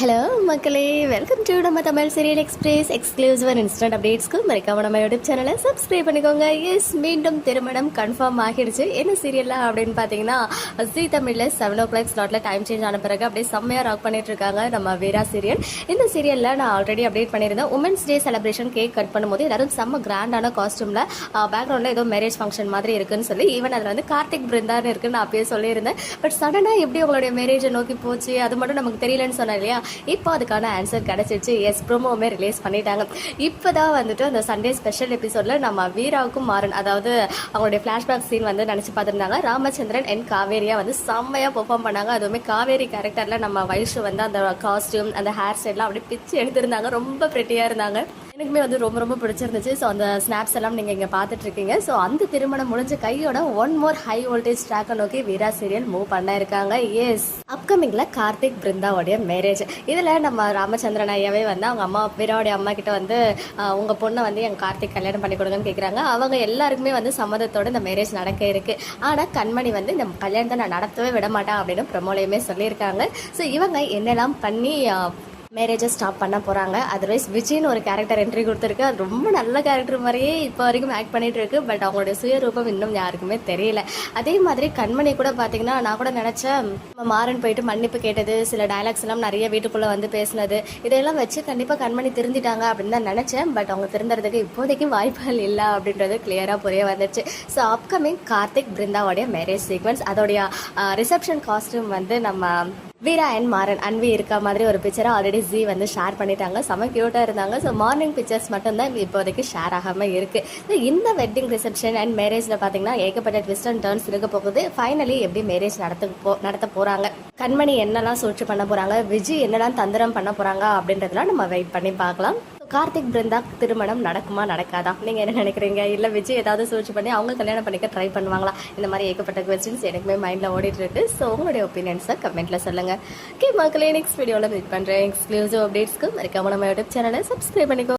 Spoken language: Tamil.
ஹலோ மக்களே. வெல்கம் டு நம்ம Tamil serial express exclusive instant அப்டேட்ஸ்க்கு மறக்காம நம்ம யூடியூப் சேனலை சப்ஸ்கிரைப் பண்ணிக்கோங்க. எஸ் மீண்டும் திருமணம் கன்ஃபார்ம் ஆகிடுச்சு. என்ன சீரியலில் அப்படின்னு பார்த்தீங்கன்னா ஜி தமிழில் செவன் ஓ கிளாக் ஸ்லாட்டில் டைம் சேஞ்ச் ஆன பிறகு அப்படியே செம்மையாக ராக் பண்ணிட்டு இருக்காங்க நம்ம வீரா சீரியல் இந்த சீரியலில் நான் ஆல்ரெடி அப்டேட் பண்ணியிருந்தேன். Women's day celebration cake cut பண்ணும்போது எல்லாரும் செம்ம கிராண்டான காஸ்ட்யூமில் பேக்ரவுண்டில் ஏதோ மேரேஜ் ஃபங்க்ஷன் மாதிரி இருக்குன்னு சொல்லி ஈவன் அதில் வந்து கார்த்திக் பிருந்தான்னு இருக்குன்னு நான் அப்பயே சொல்லியிருந்தேன். பட் சடனாக எப்படி உங்களுடைய மேரேஜை நோக்கி போச்சு அது மட்டும் நமக்கு தெரியலன்னு சொன்னேன் இல்லையா? இப்போ அதுக்கான ஆன்சர் கிடச்சிருச்சு. எஸ் ப்ரோமோவுமே ரிலீஸ் பண்ணிட்டாங்க. இப்போ தான் வந்துட்டு அந்த சண்டே ஸ்பெஷல் எபிசோடில் நம்ம வீராவுக்கும் மாறன் அதாவது அவங்களுடைய ஃப்ளாஷ்பேக் சீன் வந்து நினச்சி பார்த்துருந்தாங்க. ராமச்சந்திரன் அண்ட் காவேரியாக வந்து செம்மையாக பெர்ஃபார்ம் பண்ணாங்க. அதுவுமே காவேரி கேரக்டரில் நம்ம வயசு வந்து அந்த காஸ்டியூம் அந்த ஹேர் ஸ்டைல்லாம் அப்படியே பிச்சு எடுத்திருந்தாங்க. ரொம்ப ப்ரெட்டியாக இருந்தாங்க. எனக்குமே வந்து ரொம்ப ரொம்ப பிடிச்சிருந்துச்சு. ஸோ அந்த ஸ்னாப்ஸ் எல்லாம் நீங்கள் இங்கே பார்த்துட்டு இருக்கீங்க ஸோ அந்த திருமணம் முடிஞ்ச கையோட ஒன் மோர் ஹை வோல்டேஜ் ட்ராக்கை நோக்கி வீரா சீரியல் மூவ் பண்ணிருக்காங்க எஸ் அப்கமிங்கில் கார்த்திக் பிருந்தாவுடைய மேரேஜ் இதில் நம்ம ராமச்சந்திரன் ஐயாவே வந்து அவங்க அம்மா வீராவுடைய அம்மா கிட்ட வந்து உங்கள் பொண்ணை வந்து எங்கள் கார்த்திக் கல்யாணம் பண்ணி கொடுங்கன்னு கேட்குறாங்க அவங்க எல்லாருக்குமே வந்து சம்மதத்தோட இந்த மேரேஜ் நடக்க இருக்கு. ஆனால் கண்மணி வந்து இந்த கல்யாணத்தை நான் நடத்தவே விட மாட்டேன் அப்படின்னு பிரமோலையுமே சொல்லியிருக்காங்க. ஸோ இவங்க என்னெல்லாம் பண்ணி மேரேஜை ஸ்டாப் பண்ண போகிறாங்க அதர்வைஸ் விஜய்னு ஒரு கேரக்டர் என்ட்ரி கொடுத்துருக்கு. அது ரொம்ப நல்ல கேரக்டர் மாதிரியே இப்போ வரைக்கும் ஆக்ட் பண்ணிகிட்டு இருக்கு. பட் அவங்களுடைய சுயரூபம் இன்னும் யாருக்குமே தெரியல. அதே மாதிரி கண்மணி கூட பார்த்தீங்கன்னா நான் கூட நினச்சேன் நம்ம மாறன் போயிட்டு மன்னிப்பு கேட்டது சில டைலாக்ஸ் எல்லாம் நிறைய வீட்டுக்குள்ளே வந்து பேசினது இதையெல்லாம் வச்சு கண்டிப்பாக கண்மணி திருந்திட்டாங்க அப்படின்னு தான் நினச்சேன். பட் அவங்க திருந்துறதுக்கு இப்போதைக்கு வாய்ப்புகள் இல்லை அப்படின்றது கிளியராக புரிய வந்துச்சு ஸோ அப்கமிங் கார்த்திக் பிருந்தாவோடைய மேரேஜ் சீக்வன்ஸ் அதோடைய ரிசப்ஷன் காஸ்ட்யூம் வந்து நம்ம வீரா அண்ட் மாறன் அன்வி இருக்க மாதிரி ஒரு பிக்சரை ஆல்ரெடி ஜி வந்து ஷேர் பண்ணிட்டாங்க. செம க்யூட்டாக இருந்தாங்க. ஸோ மார்னிங் பிக்சர்ஸ் மட்டும்தான் இப்போதைக்கு ஷேர் ஆகாமல் இருக்குது ஸோ இந்த வெட்டிங் ரிசப்ஷன் அண்ட் மேரேஜில் பார்த்தீங்கன்னா ஏகப்பட்ட ட்விஸ்ட் அண்ட் டர்ன்ஸ் இருக்க போகுது. ஃபைனலி எப்படி மேரேஜ் நடத்த போ நடத்த போகிறாங்க கண்மணி என்னெல்லாம் சூழ்ச்சி பண்ண போகிறாங்க விஜய் என்னெல்லாம் தந்திரம் பண்ண போகிறாங்க அப்படின்றதெல்லாம் நம்ம வெயிட் பண்ணி பார்க்கலாம். கார்த்திக் பிருந்தா திருமணம் நடக்குமா நடக்காதா? நீங்கள் என்ன நினைக்கிறீங்க? இல்லை விஜய் ஏதாவது சூழ்ச்சி பண்ணி அவங்க கல்யாணம் பண்ணிக்க ட்ரை பண்ணுவாங்களா? இந்த மாதிரி ஏகப்பட்ட கொஸ்டின்ஸ் எனக்குமே மைண்டில் ஓடிட்டு இருக்கு. ஸோ உங்களுடைய ஒப்பீனியன்ஸை கமெண்ட்டில் சொல்லுங்கள் கே மக்களே நெக்ஸ்ட் வீடியோவில் மீட் பண்ணுறேன் எக்ஸ்க்ளூசிவ் அப்டேட்ஸ்க்கு மறக்காம நம்ம யூடியூப் சேனலை சப்ஸ்கிரைப் பண்ணிக்கோ.